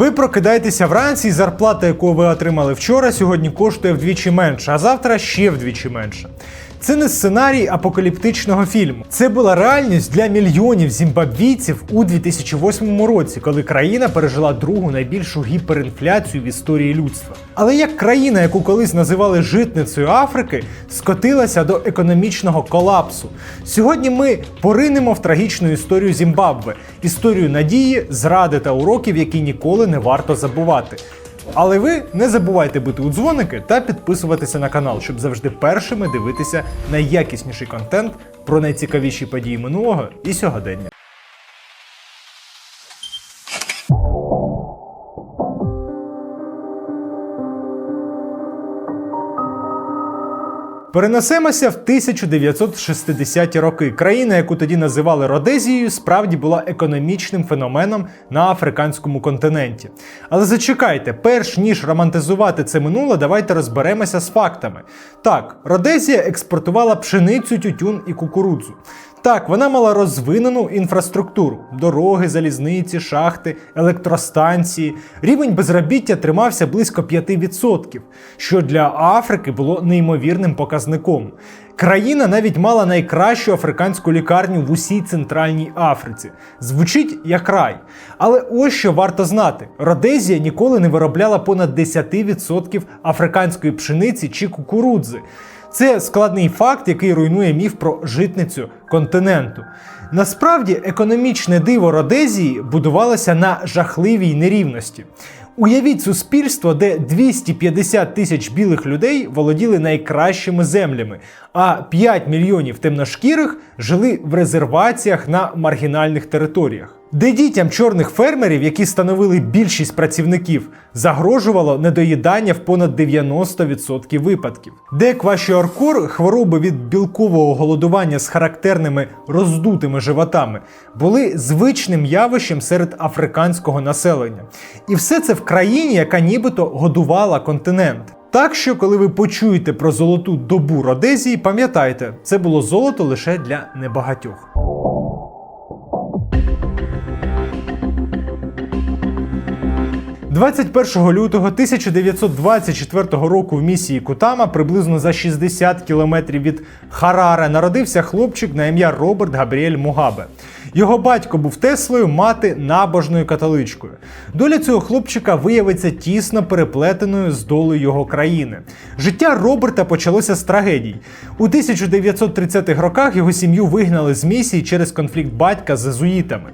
Ви прокидаєтеся вранці, і зарплата, яку ви отримали вчора, сьогодні коштує вдвічі менше, а завтра ще вдвічі менше. Це не сценарій апокаліптичного фільму. Це була реальність для мільйонів зімбабвійців у 2008 році, коли країна пережила другу найбільшу гіперінфляцію в історії людства. Але як країна, яку колись називали житницею Африки, скотилася до економічного колапсу. Сьогодні ми поринемо в трагічну історію Зімбабве, історію надії, зради та уроків, які ніколи не варто забувати. Але ви не забувайте бити у дзвоники та підписуватися на канал, щоб завжди першими дивитися найякісніший контент про найцікавіші події минулого і сьогодення. Перенесемося в 1960-ті роки. Країна, яку тоді називали Родезією, справді була економічним феноменом на африканському континенті. Але зачекайте, перш ніж романтизувати це минуле, давайте розберемося з фактами. Так, Родезія експортувала пшеницю, тютюн і кукурудзу. Так, вона мала розвинену інфраструктуру: дороги, залізниці, шахти, електростанції. Рівень безробіття тримався близько 5%, що для Африки було неймовірним показником. Країна навіть мала найкращу африканську лікарню в усій Центральній Африці. Звучить як рай. Але ось що варто знати: Родезія ніколи не виробляла понад 10% африканської пшениці чи кукурудзи. Це складний факт, який руйнує міф про житницю континенту. Насправді, економічне диво Родезії будувалося на жахливій нерівності. Уявіть суспільство, де 250 тисяч білих людей володіли найкращими землями, а 5 мільйонів темношкірих жили в резерваціях на маргінальних територіях. Де дітям чорних фермерів, які становили більшість працівників, загрожувало недоїдання в понад 90% випадків, де квашіоркор, хвороби від білкового голодування з характерними роздутими животами, були звичним явищем серед африканського населення. І все це в країні, яка нібито годувала континент. Так що, коли ви почуєте про золоту добу Родезії, пам'ятайте, це було золото лише для небагатьох. 21 лютого 1924 року в місії Кутама, приблизно за 60 кілометрів від Хараре, народився хлопчик на ім'я Роберт Габріель Мугабе. Його батько був Теслою, мати набожною католичкою. Доля цього хлопчика виявиться тісно переплетеною з долею його країни. Життя Роберта почалося з трагедій. У 1930-х роках його сім'ю вигнали з місії через конфлікт батька з езуїтами.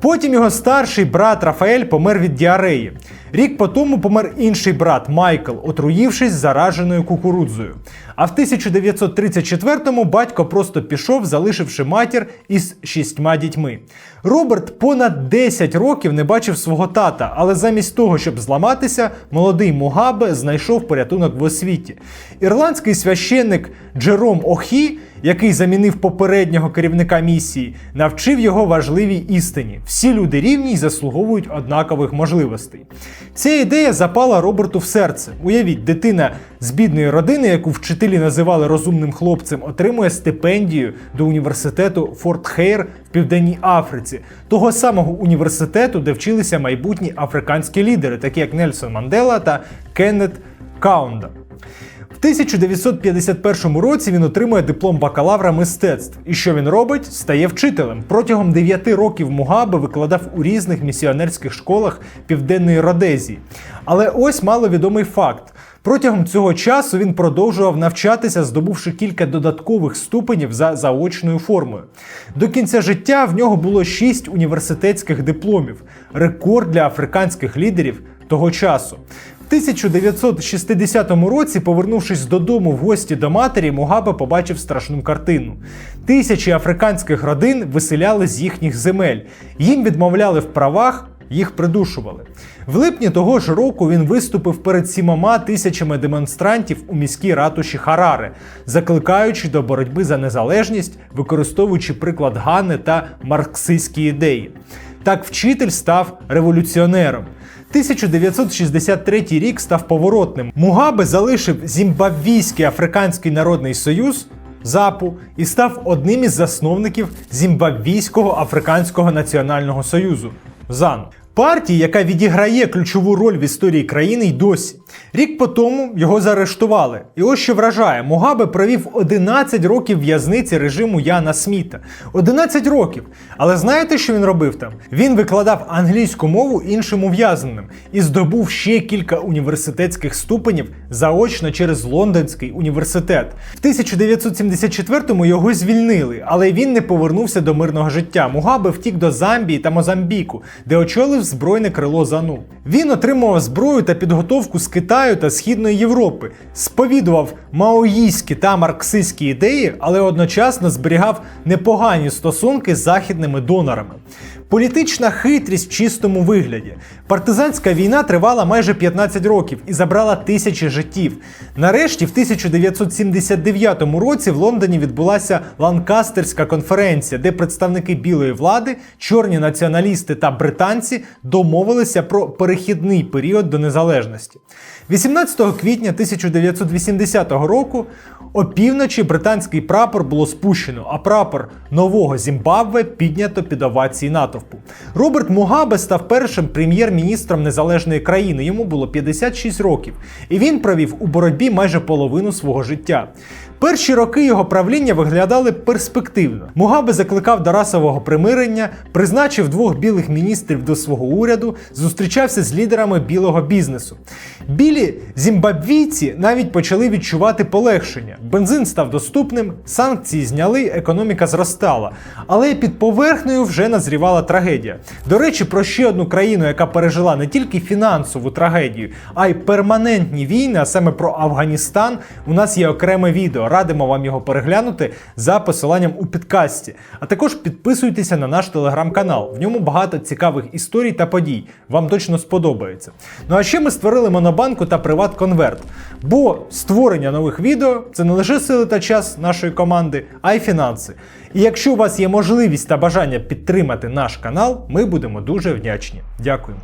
Потім його старший брат Рафаель помер від діареї. Рік по тому помер інший брат Майкл, отруївшись зараженою кукурудзою. А в 1934-му батько просто пішов, залишивши матір із шістьма дітьми. Роберт понад 10 років не бачив свого тата, але замість того, щоб зламатися, молодий Мугабе знайшов порятунок в освіті. Ірландський священник Джером Охі який замінив попереднього керівника місії, навчив його важливій істині: всі люди рівні й заслуговують однакових можливостей. Ця ідея запала Роберту в серце. Уявіть, дитина з бідної родини, яку вчителі називали розумним хлопцем, отримує стипендію до університету Форт Хейр в Південній Африці, того самого університету, де вчилися майбутні африканські лідери, такі як Нельсон Мандела та Кеннет Каунда. В 1951 році він отримує диплом бакалавра мистецтв. І що він робить? Стає вчителем. Протягом 9 років Мугабе викладав у різних місіонерських школах Південної Родезії. Але ось маловідомий факт. Протягом цього часу він продовжував навчатися, здобувши кілька додаткових ступенів за заочною формою. До кінця життя в нього було 6 університетських дипломів рекорд для африканських лідерів того часу. В 1960 році, повернувшись додому в гості до матері, Мугабе побачив страшну картину. Тисячі африканських родин виселяли з їхніх земель, їм відмовляли в правах. Їх придушували. В липні того ж року він виступив перед сімома тисячами демонстрантів у міській ратуші Харари, закликаючи до боротьби за незалежність, використовуючи приклад Ганни та марксистські ідеї. Так вчитель став революціонером. 1963 рік став поворотним. Мугабе залишив Зімбабвійський Африканський Народний Союз ЗАПу і став одним із засновників Зімбабвійського Африканського Національного Союзу ЗАНу. Партії, яка відіграє ключову роль в історії країни й досі. Рік по тому його заарештували. І ось що вражає, Мугабе провів 11 років в'язниці режиму Яна Сміта. 11 років. Але знаєте, що він робив там? Він викладав англійську мову іншим ув'язненим і здобув ще кілька університетських ступенів заочно через Лондонський університет. В 1974-му його звільнили, але він не повернувся до мирного життя. Мугабе втік до Замбії та Мозамбіку, де очолив збройне крило ЗАНУ. Він отримував зброю та підготовку з Китаю та Східної Європи, сповідував маоїстські та марксистські ідеї, але одночасно зберігав непогані стосунки з західними донорами. Політична хитрість в чистому вигляді. Партизанська війна тривала майже 15 років і забрала тисячі життів. Нарешті, в 1979 році в Лондоні відбулася Ланкастерська конференція, де представники білої влади, чорні націоналісти та британці домовилися про перехідний період до незалежності. 18 квітня 1980 року опівночі британський прапор було спущено, а прапор нового Зімбабве піднято під овації натовпу. Роберт Мугабе став першим прем'єр-міністром незалежної країни. Йому було 56 років, і він провів у боротьбі майже половину свого життя. Перші роки його правління виглядали перспективно. Мугабе закликав до расового примирення, призначив двох білих міністрів до свого уряду, зустрічався з лідерами білого бізнесу. Білі зімбабвійці навіть почали відчувати полегшення. Бензин став доступним, санкції зняли, економіка зростала. Але під поверхнею вже назрівала трагедія. До речі, про ще одну країну, яка пережила не тільки фінансову трагедію, а й перманентні війни, а саме про Афганістан, у нас є окреме відео. Радимо вам його переглянути за посиланням у підкасті. А також підписуйтеся на наш телеграм-канал. В ньому багато цікавих історій та подій. Вам точно сподобається. Ну а ще ми створили монобанку та приват-конверт. Бо створення нових відео це не лише сили та час нашої команди, а й фінанси. І якщо у вас є можливість та бажання підтримати наш канал, ми будемо дуже вдячні. Дякуємо.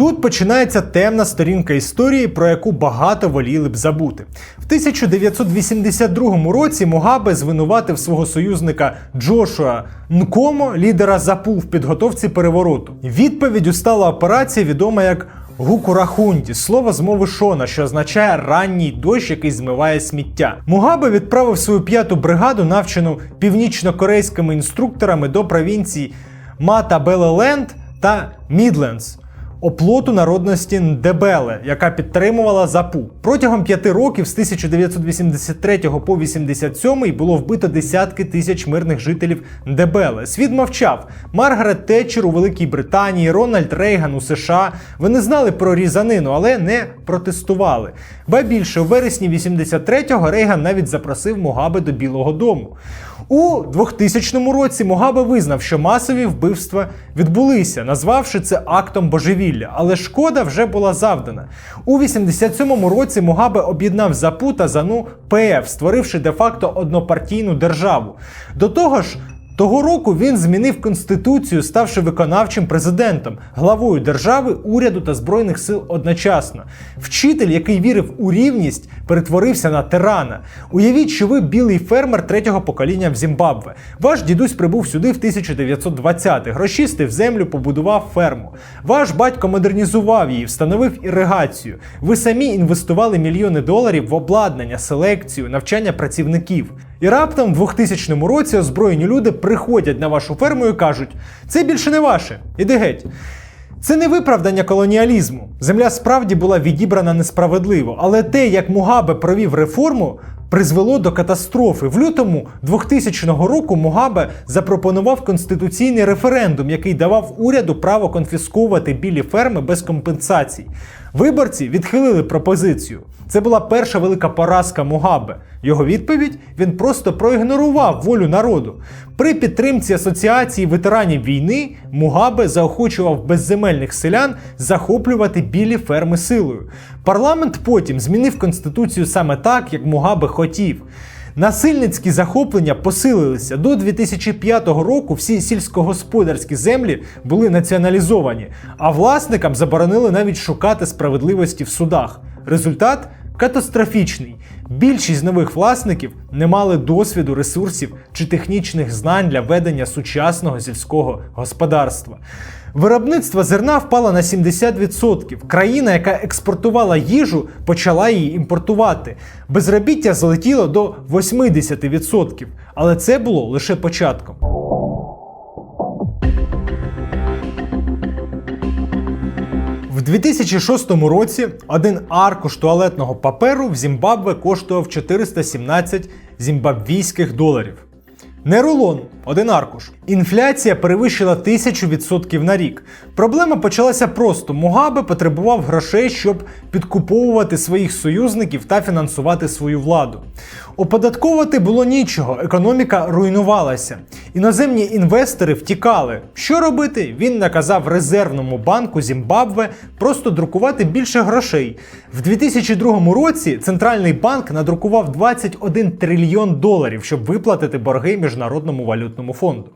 Тут починається темна сторінка історії, про яку багато воліли б забути. В 1982 році Мугабе звинуватив свого союзника Джошуа Нкомо, лідера ЗАПУ в підготовці перевороту. Відповіддю стала операція, відома як Гукурахунді, слово з мови Шона, що означає ранній дощ, який змиває сміття. Мугабе відправив свою п'яту бригаду, навчену північно-корейськими інструкторами до провінцій Матабелеленд та Мідлендс оплоту народності Ndebele, яка підтримувала ЗАПУ. Протягом п'яти років з 1983 по 87 було вбито десятки тисяч мирних жителів Ndebele. Світ мовчав. Маргарет Тетчер у Великій Британії, Рональд Рейган у США. Вони знали про різанину, але не протестували. Ба більше, у вересні 83-го Рейган навіть запросив Мугабе до Білого Дому. У 2000 році Мугабе визнав, що масові вбивства відбулися, назвавши це актом божевілля, але шкода вже була завдана. У 87-му році Мугабе об'єднав ЗАПУ та ЗАНУ ПФ, створивши де-факто однопартійну державу. До того ж, того року він змінив конституцію, ставши виконавчим президентом, главою держави, уряду та збройних сил одночасно. Вчитель, який вірив у рівність, перетворився на тирана. Уявіть, що ви білий фермер третього покоління в Зімбабве. Ваш дідусь прибув сюди в 1920-х, розчистив землю, побудував ферму. Ваш батько модернізував її, встановив іригацію. Ви самі інвестували мільйони доларів в обладнання, селекцію, навчання працівників. І раптом в 2000 році озброєні люди приходять на вашу ферму і кажуть: це більше не ваше, іди геть. Це не виправдання колоніалізму. Земля справді була відібрана несправедливо, але те, як Мугабе провів реформу, призвело до катастрофи. В лютому 2000 року Мугабе запропонував конституційний референдум, який давав уряду право конфісковувати білі ферми без компенсацій. Виборці відхилили пропозицію. Це була перша велика поразка Мугабе. Його відповідь він просто проігнорував волю народу. При підтримці асоціації ветеранів війни Мугабе заохочував безземельних селян захоплювати білі ферми силою. Парламент потім змінив конституцію саме так, як Мугабе хотів. Насильницькі захоплення посилилися до 2005 року. Всі сільськогосподарські землі були націоналізовані, а власникам заборонили навіть шукати справедливості в судах. Результат катастрофічний. Більшість нових власників не мали досвіду, ресурсів чи технічних знань для ведення сучасного сільського господарства. Виробництво зерна впало на 70%. Країна, яка експортувала їжу, почала її імпортувати. Безробіття злетіло до 80%. Але це було лише початком. 2006 році один аркуш туалетного паперу в Зімбабве коштував 417 зімбабвійських доларів. Не рулон, один аркуш. Інфляція перевищила 1000% на рік. Проблема почалася просто: Мугабе потребував грошей, щоб підкуповувати своїх союзників та фінансувати свою владу. Оподатковувати було нічого, економіка руйнувалася. Іноземні інвестори втікали. Що робити? Він наказав резервному банку Зімбабве просто друкувати більше грошей. В 2002 році центральний банк надрукував 21 трильйон доларів, щоб виплатити борги Міжнародному валютному фонду.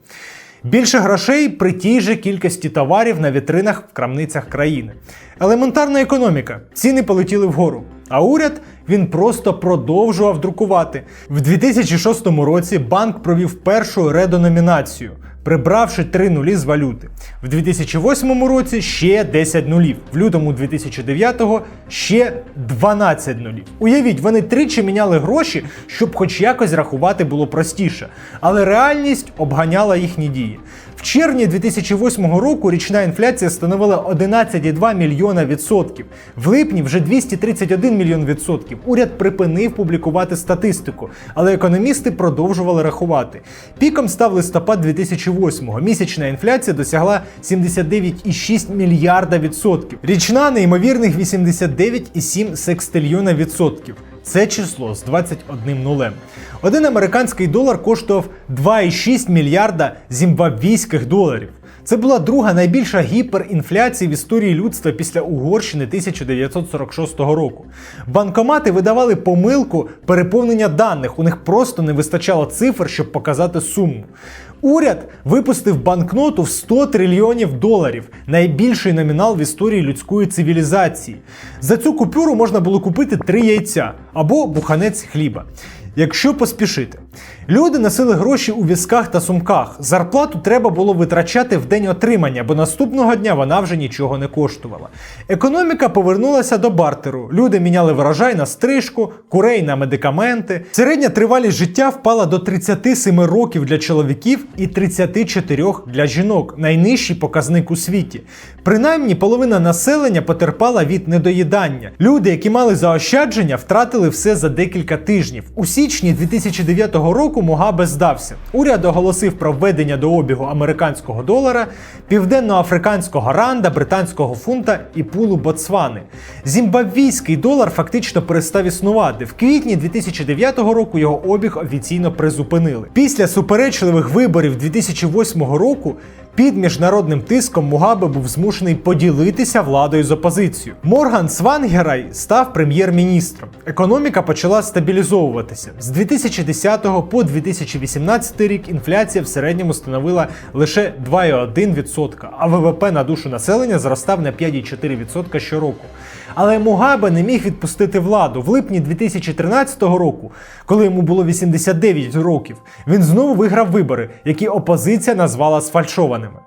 Більше грошей при тій же кількості товарів на вітринах в крамницях країни. Елементарна економіка. Ціни полетіли вгору. А уряд він просто продовжував друкувати. В 2006 році банк провів першу реденомінацію, прибравши три нулі з валюти. В 2008 році ще 10 нулів. В лютому 2009-го ще 12 нулів. Уявіть, вони тричі міняли гроші, щоб хоч якось рахувати було простіше. Але реальність обганяла їхні дії. Червні 2008 року річна інфляція становила 11,2 мільйона відсотків. В липні вже 231 мільйон відсотків. Уряд припинив публікувати статистику, але економісти продовжували рахувати. Піком став листопад 2008-го. Місячна інфляція досягла 79,6 мільярда відсотків. Річна неймовірних 89,7 секстильйона відсотків. Це число з 21 нулем. Один американський долар коштував 2,6 мільярда зімбабвійських доларів. Це була друга найбільша гіперінфляція в історії людства після Угорщини 1946 року. Банкомати видавали помилку переповнення даних. У них просто не вистачало цифр, щоб показати суму. Уряд випустив банкноту в 100 трильйонів доларів, найбільший номінал в історії людської цивілізації. За цю купюру можна було купити три яйця або буханець хліба. Якщо поспішити, люди носили гроші у візках та сумках. Зарплату треба було витрачати в день отримання, бо наступного дня вона вже нічого не коштувала. Економіка повернулася до бартеру. Люди міняли врожай на стрижку, курей на медикаменти. Середня тривалість життя впала до 37 років для чоловіків і 34 для жінок найнижчий показник у світі. Принаймні, половина населення потерпала від недоїдання. Люди, які мали заощадження, втратили все за декілька тижнів. У січні 2009 року Мугабе здався. Уряд оголосив про введення до обігу американського долара, південноафриканського ранда, британського фунта і пулу Ботсвани. Зімбабвійський долар фактично перестав існувати. В квітні 2009 року його обіг офіційно призупинили. Після суперечливих виборів 2008 року. Під міжнародним тиском Мугабе був змушений поділитися владою з опозицією. Морган Свангерай став прем'єр-міністром. Економіка почала стабілізовуватися. З 2010 по 2018 рік інфляція в середньому становила лише 2,1%, а ВВП на душу населення зростав на 5,4% щороку. Але Мугабе не міг відпустити владу. В липні 2013 року, коли йому було 89 років, він знову виграв вибори, які опозиція назвала сфальшованими зеленими.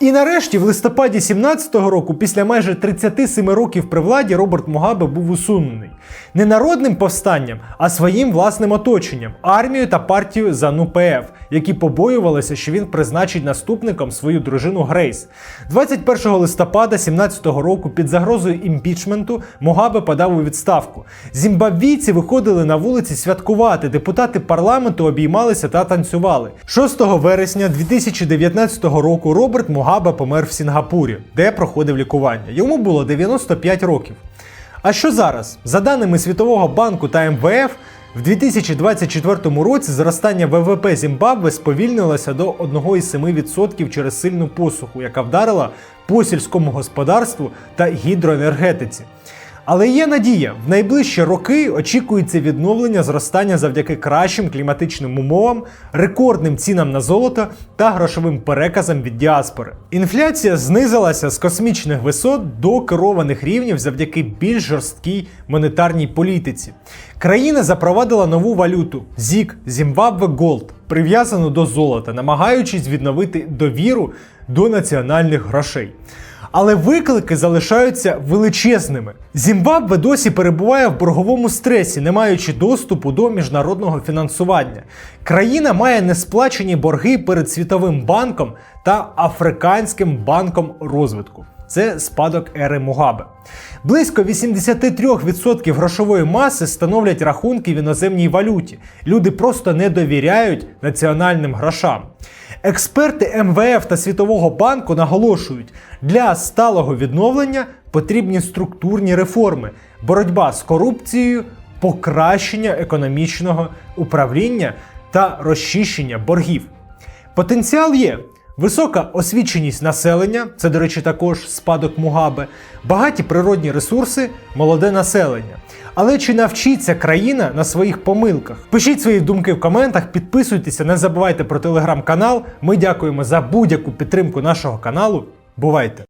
І нарешті, в листопаді 2017 року, після майже 37 років при владі, Роберт Мугабе був усунений не народним повстанням, а своїм власним оточенням, армією та партією ЗАНУ-ПФ, які побоювалися, що він призначить наступником свою дружину Грейс. 21 листопада 2017 року під загрозою імпічменту Мугабе подав у відставку. Зімбабвійці виходили на вулиці святкувати. Депутати парламенту обіймалися та танцювали. 6 вересня 2019 року Роберт Мугабе помер в Сінгапурі, де проходив лікування. Йому було 95 років. А що зараз? За даними Світового банку та МВФ, в 2024 році зростання ВВП Зімбабве сповільнилося до 1,7% через сильну посуху, яка вдарила по сільському господарству та гідроенергетиці. Але є надія, в найближчі роки очікується відновлення зростання завдяки кращим кліматичним умовам, рекордним цінам на золото та грошовим переказам від діаспори. Інфляція знизилася з космічних висот до керованих рівнів завдяки більш жорсткій монетарній політиці. Країна запровадила нову валюту зік Зімбабве Голд, прив'язану до золота, намагаючись відновити довіру до національних грошей. Але виклики залишаються величезними. Зімбабве досі перебуває в борговому стресі, не маючи доступу до міжнародного фінансування. Країна має несплачені борги перед Світовим банком та Африканським банком розвитку. Це спадок ери Мугабе. Близько 83% грошової маси становлять рахунки в іноземній валюті. Люди просто не довіряють національним грошам. Експерти МВФ та Світового банку наголошують, для сталого відновлення потрібні структурні реформи, боротьба з корупцією, покращення економічного управління та розчищення боргів. Потенціал є. Висока освіченість населення, це, до речі, також спадок Мугабе, багаті природні ресурси, молоде населення. Але чи навчиться країна на своїх помилках? Пишіть свої думки в коментах, підписуйтеся, не забувайте про телеграм-канал. Ми дякуємо за будь-яку підтримку нашого каналу. Бувайте!